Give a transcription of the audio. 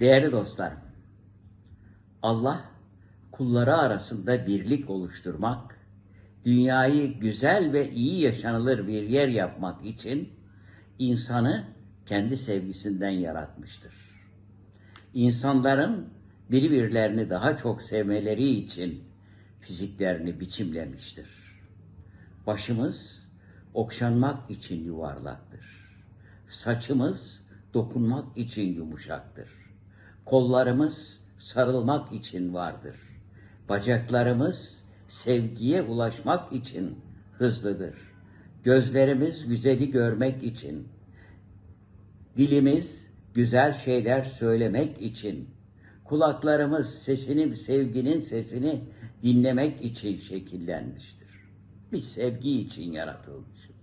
Değerli dostlarım, Allah kulları arasında birlik oluşturmak, dünyayı güzel ve iyi yaşanılır bir yer yapmak için insanı kendi sevgisinden yaratmıştır. İnsanların birbirlerini daha çok sevmeleri için fiziklerini biçimlemiştir. Başımız okşanmak için yuvarlaktır. Saçımız dokunmak için yumuşaktır. Kollarımız sarılmak için vardır. Bacaklarımız sevgiye ulaşmak için hızlıdır. Gözlerimiz güzeli görmek için, dilimiz güzel şeyler söylemek için, kulaklarımız sesini, sevginin sesini dinlemek için şekillenmiştir. Biz sevgi için yaratılmışız.